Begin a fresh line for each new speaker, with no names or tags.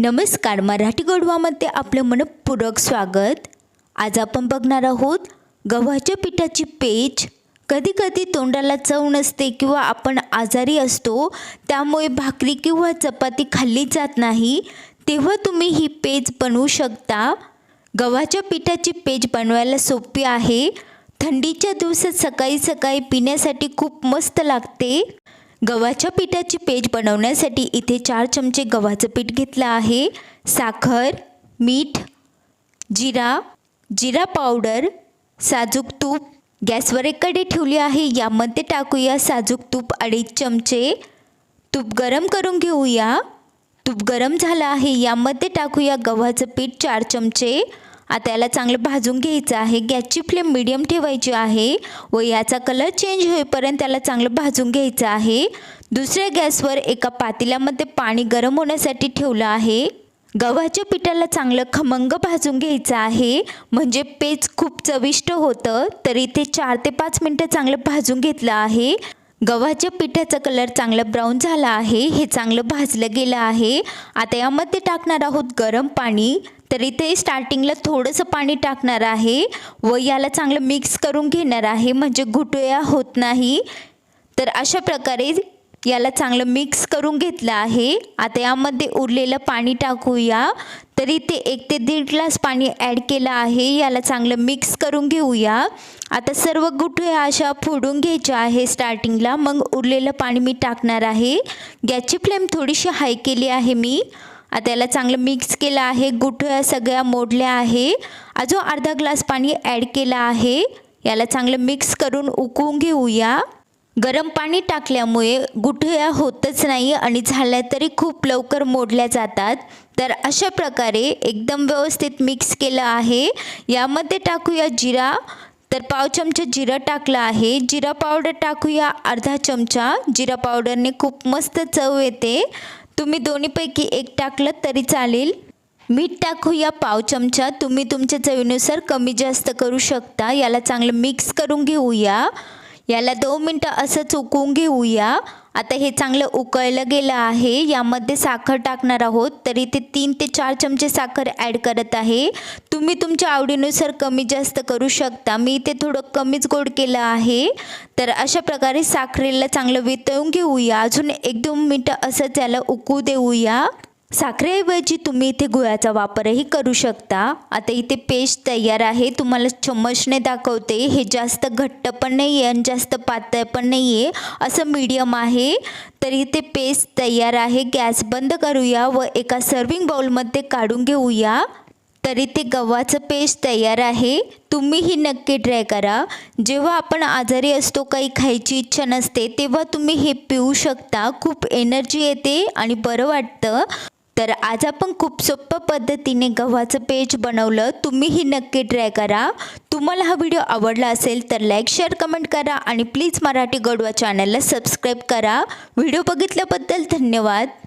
नमस्कार मराठी गोडवामध्ये आपलं मनपूरक स्वागत. आज आपण बघणार आहोत गव्हाच्या पिठाची पेज. कधीकधी तोंडाला चव नसते किंवा आपण आजारी असतो त्यामुळे भाकरी किंवा चपाती खाल्ली जात नाही तेव्हा तुम्ही ही पेज बनवू शकता. गव्हाच्या पिठाची पेज बनवायला सोपी आहे. थंडीच्या दिवसात सकाळी सकाळी पिण्यासाठी खूप मस्त लागते. गव्हाच्या पिठाची पेज बनवण्यासाठी इथे चार चमचे गव्हाचं पीठ घेतलं आहे. साखर मीठ जिरा जिरा पावडर साजूक तूप. गॅसवर एक ठेवली आहे. यामध्ये टाकूया साजूक तूप अडीच चमचे. तूप गरम करून घेऊया. तूप गरम झालं आहे. यामध्ये टाकूया गव्हाचं पीठ चार चमचे. आता याला चांगलं भाजून घ्यायचं आहे. गॅसची फ्लेम मिडियम ठेवायची आहे व याचा कलर चेंज होईपर्यंत त्याला चांगलं भाजून घ्यायचं आहे. दुसऱ्या गॅसवर एका पातेल्यामध्ये पाणी गरम होण्यासाठी ठेवलं आहे. गव्हाच्या पिठाला चांगलं खमंग भाजून घ्यायचं आहे. म्हणजे पेज खूप चविष्ट होतं तर इथे चार ते पाच मिनटं चांगलं भाजून घेतलं आहे. गव्हाच्या पिठाचा कलर चांगला ब्राऊन झाला आहे हे चांगलं भाजलं गेलं आहे. आता यामध्ये टाकणार आहोत गरम पाणी. तर इथे स्टार्टिंगला थोडंसं पाणी टाकणार आहे व याला चांगलं मिक्स करून घेणार आहे म्हणजे घुटुया होत नाही. तर अशा प्रकारे याला चांगलं मिक्स करून घेतलं आहे. आता यामध्ये उरलेलं पाणी टाकूया. तर इथे एक ते दीड ग्लास पाणी ॲड केलं आहे. याला चांगलं मिक्स करून घेऊया. आता सर्व गुठळ्या अशा फोडून घ्यायच्या आहे स्टार्टिंगला मग उरलेलं पाणी मी टाकणार आहे. गॅसची फ्लेम थोडीशी हाय केली आहे मी. आता याला चांगलं मिक्स केलं आहे. गुठळ्या सगळ्या मोडल्या आहे. अजून अर्धा ग्लास पाणी ॲड केलं आहे. याला चांगलं मिक्स करून उकळून घेऊया. गरम पाणी टाकल्यामुळे गुठळ्या होतच नाही आणि झाल्या तरी खूप लवकर मोडल्या जातात. तर अशा प्रकारे एकदम व्यवस्थित मिक्स केलं आहे. यामध्ये टाकूया जिरा. तर पाव चमचा जिरं टाकलं आहे. जिरा पावडर टाकूया अर्धा चमचा. जिरा पावडरने खूप मस्त चव येते. तुम्ही दोन्हीपैकी एक टाकलं तरी चालेल. मीठ टाकूया पाव चमचा. तुम्ही तुमच्या चवीनुसार कमी जास्त करू शकता. याला चांगलं मिक्स करून घेऊया. याला दोन मिनटं असं चुकवून घेऊया. आता हे चांगलं उकळलं गेलं आहे. यामध्ये साखर टाकणार आहोत. तरी ते तीन ते चार चमचे साखर ॲड करत आहे. तुम्ही तुमच्या आवडीनुसार कमी जास्त करू शकता. मी इथे थोडं कमीच गोड केलं आहे. तर अशा प्रकारे साखरेला चांगलं वितळून घेऊया. अजून एक दोन मिनटं असंच याला उकळू देऊया. साखरेऐवजी तुम्ही इथे गुळाचा वापरही करू शकता. आता इथे पेस्ट तयार आहे. तुम्हाला चम्मचने दाखवते. हे जास्त घट्ट पण नाही आहे आणि जास्त पातळ पण नाही आहे असं मीडियम आहे. तर इथे पेस्ट तयार आहे. गॅस बंद करूया व एका सर्विंग बाउलमध्ये काढून घेऊया. तर इथे गव्हाचं पेस्ट तयार आहे. तुम्हीही नक्की ट्राय करा. जेव्हा आपण आजारी असतो काही खायची इच्छा नसते तेव्हा तुम्ही हे पिऊ शकता. खूप एनर्जी येते आणि बरं वाटतं. तर आज आपण खूप सोप्या पद्धतीने गव्हाचं पेज बनवलं. तुम्हीही नक्की ट्राय करा. तुम्हाला हा व्हिडिओ आवडला असेल तर लाईक शेअर कमेंट करा आणि प्लीज मराठी गडवा चॅनलला सबस्क्राईब करा. व्हिडिओ बघितल्याबद्दल धन्यवाद.